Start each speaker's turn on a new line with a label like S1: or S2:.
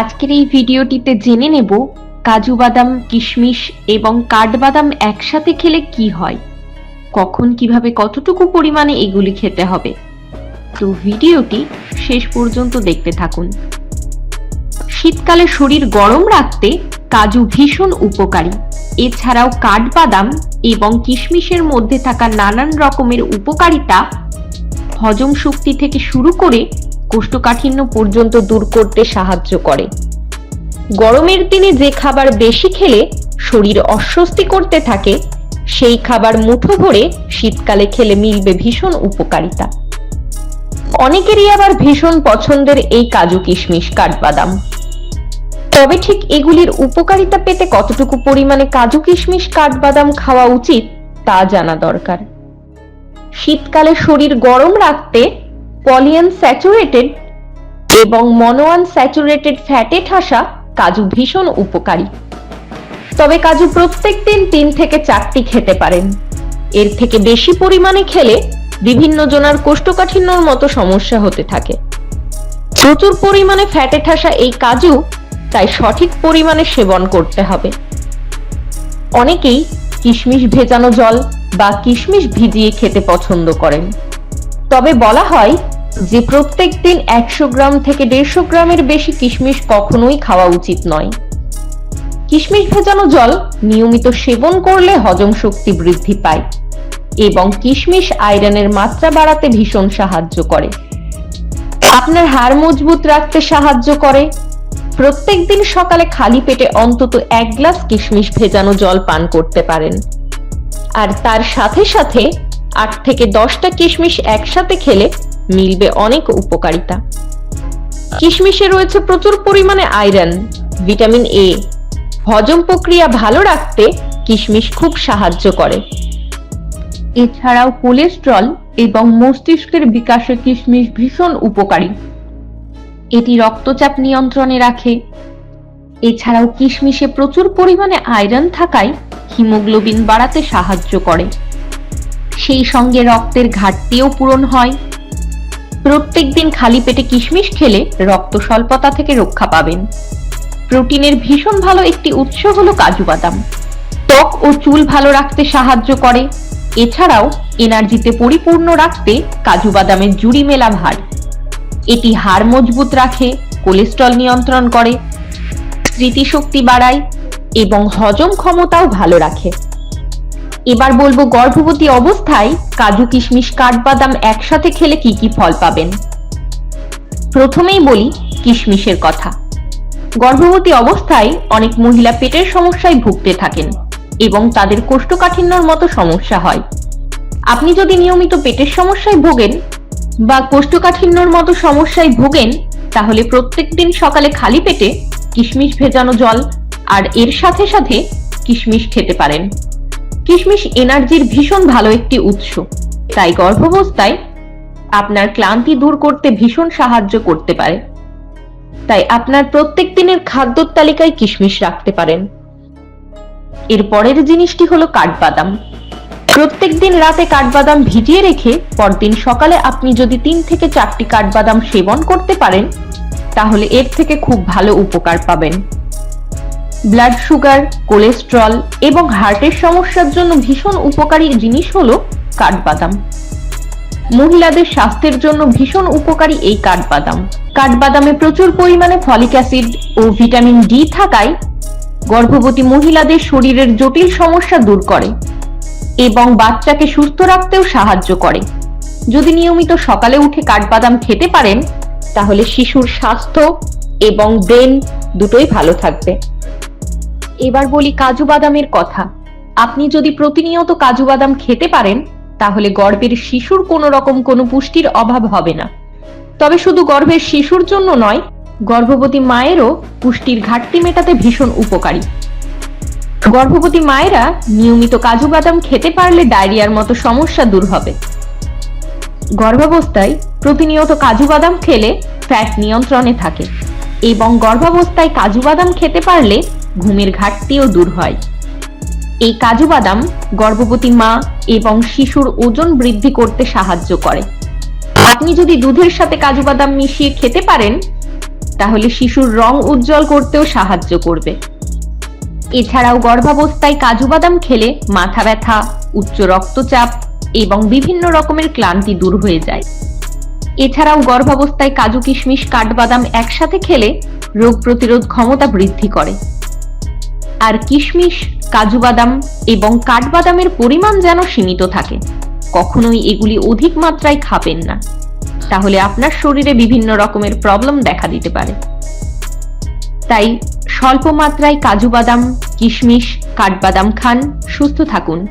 S1: আজকের এই ভিডিওটিতে জেনে নেব কাজু বাদাম, কিশমিশ এবং কাঠবাদাম একসাথে খেলে কি হয়, কখন কীভাবে কতটুকু পরিমাণে এগুলি খেতে হবে। তো ভিডিওটি শেষ পর্যন্ত দেখতে থাকুন। শীতকালে শরীর গরম রাখতে কাজু ভীষণ উপকারী। এছাড়াও কাঠবাদাম এবং কিশমিশের মধ্যে থাকা নানান রকমের উপকারিতা হজম শক্তি থেকে শুরু করে কোষ্ঠকাঠিন্য পর্যন্ত দূর করতে সাহায্য করে। গরমের দিনে যে খাবার বেশি খেলে শরীর অস্বস্তি করতে থাকে, সেই খাবার মুঠো ভরে শীতকালে খেলে মিলবে ভীষণ উপকারিতা। অনেকেরই আবার ভীষণ পছন্দের এই কাজু কিশমিশ কাঠবাদাম। তবে ঠিক এগুলির উপকারিতা পেতে কতটুকু পরিমাণে কাজু কিশমিশ কাঠবাদাম খাওয়া উচিত, তা জানা দরকার। শীতকালে শরীর গরম রাখতে পলিয়ান স্যাচুরেটেড এবং মনোয়ানস্যাচুরেটেড ফ্যাটে ঠাসা কাজু ভীষণ উপকারী। তবে কাজু প্রত্যেক দিন তিন থেকে চারটি খেতে পারেন। এর থেকে বেশি পরিমাণে খেলে বিভিন্ন জনার কোষ্ঠকাঠিন্যর মতো সমস্যা হতে থাকে। প্রচুর পরিমাণে ফ্যাটে ঠাসা এই কাজু তাই সঠিক পরিমাণে সেবন করতে হবে। অনেকেই কিশমিশ ভেজানো জল বা কিশমিশ ভিজিয়ে খেতে পছন্দ করেন। তবে বলা হয় যে প্রত্যেক দিন একশো গ্রাম থেকে দেড়শো গ্রামের বেশি কিশমিশ কখনোই খাওয়া উচিত নয়। কিশমিশ ভেজানো জল নিয়মিত সেবন করলে হজম শক্তি বৃদ্ধি পায় এবং কিশমিশ আয়রনের মাত্রা বাড়াতে ভীষণ সাহায্য করে। আপনার হাড় মজবুত রাখতে সাহায্য করে। প্রত্যেক দিন সকালে খালি পেটে অন্তত এক গ্লাস কিশমিশ ভেজানো জল পান করতে পারেন। আর তার সাথে সাথে আট থেকে দশটা কিশমিশ একসাথে খেলে মিলবে অনেক উপকারিতা। কিশমিশে রয়েছে প্রচুর পরিমাণে আয়রন, ভিটামিন এ হজম প্রক্রিয়া ভালো রাখতে কিশমিশ খুব সাহায্য করে। এছাড়াও কোলেস্ট্রল এবং মস্তিষ্কের বিকাশে কিশমিশ ভীষণ উপকারী। এটি রক্তচাপ নিয়ন্ত্রণে রাখে। এছাড়াও কিশমিশে প্রচুর পরিমাণে আয়রন থাকায় হিমোগ্লোবিন বাড়াতে সাহায্য করে। সেই সঙ্গে রক্তের ঘাটতিও পূরণ হয়। প্রত্যেক দিন খালি পেটে কিশমিশ খেলে রক্ত স্বল্পতা থেকে রক্ষা পাবেন। প্রোটিনের ভীষণ ভালো একটি উৎস হলো কাজু বাদাম। ত্বক ও চুল ভালো রাখতে সাহায্য করে। এছাড়াও এনার্জিতে পরিপূর্ণ রাখতে কাজু বাদামের জুড়ি মেলা ভার। এটি হাড় মজবুত রাখে, কোলেস্ট্রল নিয়ন্ত্রণ করে, স্মৃতিশক্তি বাড়ায় এবং হজম ক্ষমতাও ভালো রাখে। এবার বলব গর্ভবতী অবস্থায় কাজু কিশমিশ, কাঠবাদাম একসাথে খেলে কি কি ফল পাবেন? প্রথমেই বলি কিশমিশের কথা। গর্ভবতী অবস্থায় অনেক মহিলা পেটের সমস্যায় ভুগতে থাকেন এবং তাদের কোষ্ঠকাঠিন্যর মতো সমস্যা হয়। আপনি যদি নিয়মিত পেটের সমস্যায় ভোগেন বা কোষ্ঠকাঠিন্যর মতো সমস্যায় ভোগেন, তাহলে প্রত্যেকদিন সকালে খালি পেটে কিশমিশ ভেজানো জল আর এর সাথে সাথে কিশমিশ খেতে পারেন। কিশমিশ এনার্জির ভীষণ ভালো একটি উৎস। তাই গর্ভাবস্থায় আপনার ক্লান্তি দূর করতে ভীষণ সাহায্য করতে পারে। তাই আপনার প্রত্যেক দিনের খাদ্যর তালিকায় কিশমিশ রাখতে পারেন। এর পরের জিনিসটি হলো কাঠবাদাম। প্রত্যেক দিন রাতে কাঠবাদাম ভিজিয়ে রেখে পরদিন সকালে আপনি যদি তিন থেকে চারটি কাঠবাদাম সেবন করতে পারেন, তাহলে এর থেকে খুব ভালো উপকার পাবেন। ব্লাড সুগার কোলেস্ট্রল এবং হার্টের সমস্যার জন্য ভীষণ উপকারী জিনিস হলো কাঠবাদাম। মহিলাদের স্বাস্থ্যের জন্য ভীষণ উপকারী এই কাঠবাদাম। কাঠবাদামে প্রচুর পরিমাণে ফলিক অ্যাসিড ও ভিটামিন ডি থাকায় গর্ভবতী মহিলাদের শরীরের জটিল সমস্যা দূর করে এবং বাচ্চাকে সুস্থ রাখতেও সাহায্য করে। যদি নিয়মিত সকালে উঠে কাঠবাদাম খেতে পারেন, তাহলে শিশুর স্বাস্থ্য এবং ব্রেন দুটোই ভালো থাকবে। এবার বলি কাজু বাদামের কথা। আপনি যদি প্রতিনিয়ত কাজু বাদাম খেতে পারেন, তাহলে গর্ভের শিশুর কোনো রকম কোনো পুষ্টির অভাব হবে না। তবে শুধু গর্ভের শিশুর জন্য নয়, গর্ভবতী মায়েরও পুষ্টির ঘাটতি মেটাতে ভীষণ উপকারী। গর্ভবতী মায়েরা নিয়মিত কাজু বাদাম খেতে পারলে ডায়রিয়ার মতো সমস্যা দূর হবে। গর্ভাবস্থায় প্রতিনিয়ত কাজু বাদাম খেলে ফ্যাট নিয়ন্ত্রণে থাকে এবং গর্ভাবস্থায় কাজু বাদাম খেতে পারলে ঘুমের ঘাটতিও দূর হয়। এই কাজু বাদাম গর্ভবতী মা এবং শিশুর ওজন বৃদ্ধি করতে সাহায্য করে। আপনি যদি দুধের সাথে কাজু বাদাম মিশিয়ে খেতে পারেন, তাহলে শিশুর রং উজ্জ্বল করতেও সাহায্য করবে। এছাড়াও গর্ভাবস্থায় কাজু বাদাম খেলে মাথা ব্যথা, উচ্চ রক্তচাপ এবং বিভিন্ন রকমের ক্লান্তি দূর হয়ে যায়। এছাড়াও গর্ভাবস্থায় কাজু কিশমিশ, কাঠবাদাম একসাথে খেলে রোগ প্রতিরোধ ক্ষমতা বৃদ্ধি করে। আর কিশমিশ কাজু বাদাম এবং কাঠবাদামের পরিমাণ যেন সীমিত থাকে। কখনোই এগুলি অধিক মাত্রায় খাবেন না। তাহলে আপনার শরীরে বিভিন্ন রকমের প্রবলেম দেখা দিতে পারে। তাই স্বল্প মাত্রায় কাজু বাদাম কিশমিশ, কাঠবাদাম খান, সুস্থ থাকুন।